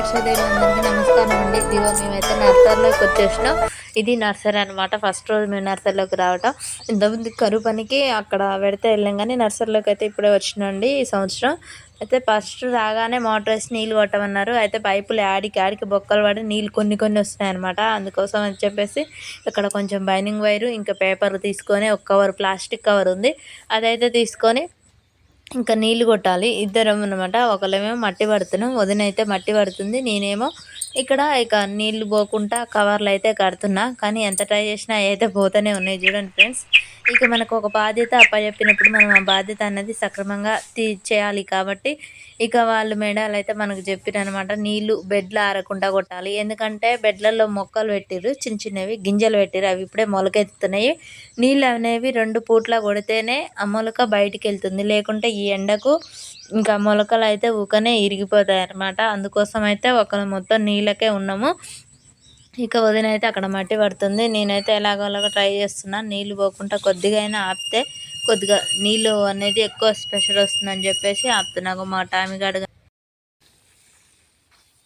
ప్రేక్షకులు అందరికీ నమస్కారం అండి. ఇదిగో మేమైతే నర్సరీలోకి వచ్చేసినాం. ఇది నర్సరీ అనమాట ఫస్ట్ రోజు మేము నర్సరీలోకి రావటం. ఇంతకుముందు కరువు పనికి అక్కడ పెడితే వెళ్ళాం కానీ నర్సరీలోకి అయితే ఇప్పుడే వచ్చినండి ఈ సంవత్సరం. అయితే ఫస్ట్ రాగానే మోటార్ వేసి నీళ్ళు కొట్టమన్నారు. అయితే పైపులు ఆడికి ఆడికి బొక్కలు పడి నీళ్ళు కొన్ని కొన్ని వస్తున్నాయి అనమాట అందుకోసం అని చెప్పేసి ఇక్కడ కొంచెం బైనింగ్ వైరు ఇంకా పేపర్ తీసుకొని ఒక కవర్ ప్లాస్టిక్ కవర్ ఉంది. అదైతే తీసుకొని ఇంకా నీళ్ళు కొట్టాలి. ఇద్దరం అనమాట ఒకళ్ళేమో మట్టి పడుతున్నాం. వదిన అయితే మట్టి పడుతుంది. నేనేమో ఇక్కడ ఇక నీళ్ళు పోకుండా కవర్లు అయితే కడుతున్నా. కానీ ఎంత ట్రై చేసినా అయితే పోతూనే ఉన్నాయి చూడండి ఫ్రెండ్స్. ఇక మనకు ఒక బాధ్యత అప్పచెప్పినప్పుడు మనం ఆ బాధ్యత అనేది సక్రమంగా తీర్చేయాలి కాబట్టి ఇక వాళ్ళు మేడాలు అయితే మనకు చెప్పిరనమాట నీళ్ళు బెడ్లు ఆరకుండా కొట్టాలి. ఎందుకంటే బెడ్లలో మొక్కలు పెట్టిరు చిన్న చిన్నవి గింజలు పెట్టిరు అవి ఇప్పుడే మొలకెత్తుతున్నాయి. నీళ్ళు అనేవి రెండు పూట్ల కొడితేనే ఆ మొలక బయటికి వెళ్తుంది లేకుంటే ఈ ఎండకు ఇంకా మొలకలు అయితే ఊకనే ఇరిగిపోతాయి అన్నమాట అందుకోసం అయితే ఒకరు మొత్తం నీళ్ళకే ఉన్నాము. ఇక వదిన అయితే అక్కడ మట్టి పడుతుంది. నేనైతే ఎలాగోలాగ ట్రై చేస్తున్నాను నీళ్ళు పోకుండా కొద్దిగా అయినా ఆపితే కొద్దిగా నీళ్ళు అనేది ఎక్కువ స్పెషల్ వస్తుందని చెప్పేసి ఆపుతున్నాను మా టామిగాడు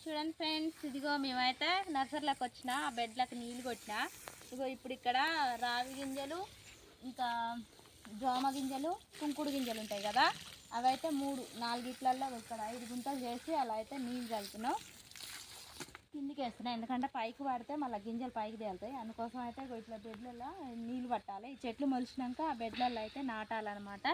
చూడండి ఫ్రెండ్స్ ఇదిగో మేమైతే నర్సరీలోకి వచ్చిన ఆ బెడ్లకు నీళ్ళు కొట్టిన. ఇదిగో ఇప్పుడు ఇక్కడ రావి గింజలు ఇంకా జోమ గింజలు కుంకుడు గింజలు ఉంటాయి కదా. అవైతే మూడు నాలుగిట్లలో ఇక్కడ ఐదు గుంటలు చేసి అలా అయితే నీళ్ళు చల్లుతున్నాం. కిందికి వేస్తున్నాయి ఎందుకంటే పైకి పడితే మళ్ళీ గింజలు పైకి తేలుతాయి. అందుకోసం అయితే ఇట్లా బెడ్లలో నీళ్ళు పట్టాలి. ఈ చెట్లు మొలిచినాక ఆ బెడ్లలో అయితే నాటాలన్నమాట.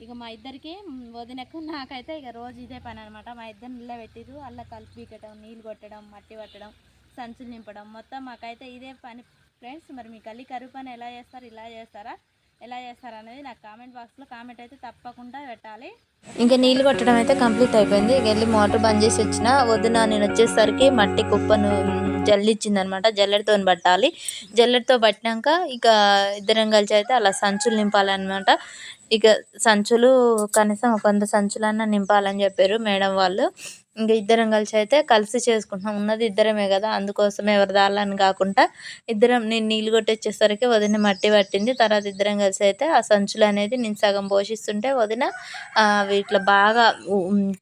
ఇక మా ఇద్దరికి వదినకు నాకైతే ఇక రోజు ఇదే పని అనమాట మా ఇద్దరు నీళ్ళ పెట్టిరు అల్ల కలిపి పీకటం నీళ్ళు కొట్టడం మట్టి పట్టడం సంచులు నింపడం. మొత్తం మాకైతే ఇదే పని. ఫ్రెండ్స్ మరి మీ కల్లి కరువు పని ఎలా చేస్తారు ఇలా చేస్తారా? ఎలా చేస్తారు అనేది నాకు కామెంట్ బాక్స్లో కామెంట్ అయితే తప్పకుండా పెట్టాలి. ఇంకా నీళ్ళు కొట్టడం అయితే కంప్లీట్ అయిపోయింది. ఇక వెళ్ళి మోటార్ బంద్ చేసి వచ్చిన వదిన నేను వచ్చేసరికి మట్టి కుప్పను జల్లిచ్చింది అనమాట జల్లెడతో పట్టాలి. జల్లెడతో పట్టినాక ఇక ఇద్దరం కలిసి అయితే అలా సంచులు నింపాలన్నమాట. ఇక సంచులు కనీసం ఒక వంద సంచులన్నా నింపాలని చెప్పారు మేడం వాళ్ళు. ఇంకా ఇద్దరం కలిసి అయితే కలిసి చేసుకుంటున్నాం. ఉన్నది ఇద్దరమే కదా అందుకోసమే ఎవరి దాళ్ళని కాకుండా ఇద్దరం నేను నీళ్ళు కొట్టేసేసరికి వదిన మట్టి పట్టింది. తర్వాత ఇద్దరం కలిసి అయితే ఆ సంచులు అనేది నేను సగం పోషిస్తుంటే వదిన వీటిలో బాగా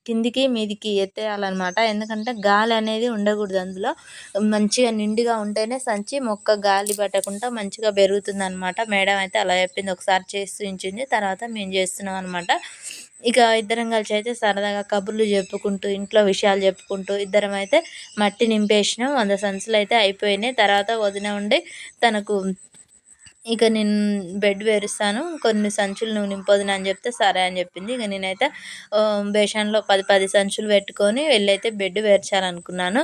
కిందికి మీదికి ఎత్తేయాలన్నమాట. ఎందుకంటే గాలి అనేది ఉండకూడదు అందులో. మంచిగా నిండుగా ఉంటేనే సంచి మొక్క గాలి పట్టకుండా మంచిగా పెరుగుతుంది అనమాట మేడం అయితే అలా చెప్పింది. ఒకసారి చేసి చూపించింది. తర్వాత మేము చేస్తున్నాం అనమాట ఇక ఇద్దరం కలిసి అయితే సరదాగా కబుర్లు చెప్పుకుంటూ ఇంట్లో విషయాలు చెప్పుకుంటూ ఇద్దరం అయితే మట్టి నింపేసినాం. వంద సంచులు అయితే అయిపోయినాయి. తర్వాత వదిన ఉండి తనకు ఇక నేను బెడ్ వేరుస్తాను కొన్ని సంచులు నువ్వు నింపొదిన అని చెప్తే సరే అని చెప్పింది. ఇక నేనైతే బేషన్లో పది పది సంచులు పెట్టుకొని వెళ్ళైతే బెడ్ వేర్చాలనుకున్నాను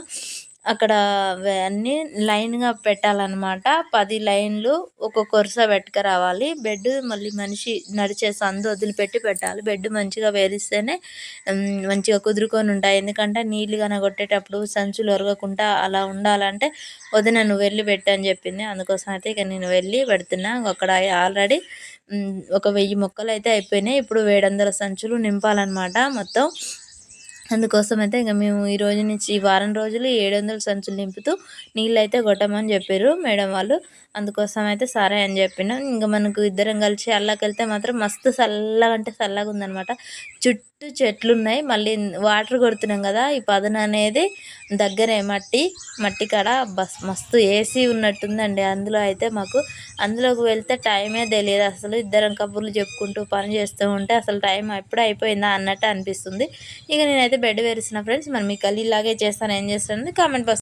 అక్కడ అన్నీ లైన్గా పెట్టాలన్నమాట. పది లైన్లు ఒక్కొక్క వరుస రావాలి బెడ్ మళ్ళీ మనిషి నడిచే సందు వదిలిపెట్టి పెట్టాలి. బెడ్ మంచిగా వేరిస్తేనే మంచిగా కుదురుకొని ఉంటాయి. ఎందుకంటే నీళ్ళు కొట్టేటప్పుడు సంచులు ఒరగకుండా అలా ఉండాలంటే వదిన నువ్వు వెళ్ళి పెట్టని చెప్పింది. అందుకోసం అయితే ఇక నేను వెళ్ళి పెడుతున్నా. అక్కడ ఆల్రెడీ ఒక వెయ్యి మొక్కలు అయితే అయిపోయినాయి. ఇప్పుడు ఏడు వందల సంచులు నింపాలన్నమాట మొత్తం. అందుకోసం అయితే ఇంకా మేము ఈ రోజు నుంచి ఈ వారం రోజులు ఏడు వందల సంచులు నింపుతూ నీళ్ళు అయితే కొట్టమని చెప్పారు మేడం వాళ్ళు. అందుకోసం అయితే సరే అని చెప్పిన. ఇంకా మనకు ఇద్దరం కలిసి అల్లాకెళ్తే మాత్రం మస్తు చల్లగా అంటే చల్లగా ఉందనమాట చుట్టూ చెట్లు ఉన్నాయి మళ్ళీ వాటర్ కొడుతున్నాం కదా ఈ పదన అనేది దగ్గరే మట్టి మట్టి కాడ బస్ మస్తు ఏసీ ఉన్నట్టుందండి. అందులో అయితే మాకు అందులోకి వెళ్తే టైమే తెలియదు. అసలు ఇద్దరం కబుర్లు చెప్పుకుంటూ పని చేస్తూ ఉంటే అసలు టైం ఎప్పుడు అయిపోయిందా అన్నట్టు అనిపిస్తుంది. ఇక నేనైతే బెడ్ వేరుసిన ఫ్రెండ్స్ మరి మీకు ఇలాగే చేస్తాను ఏం చేస్తానని కామెంట్ బాక్స్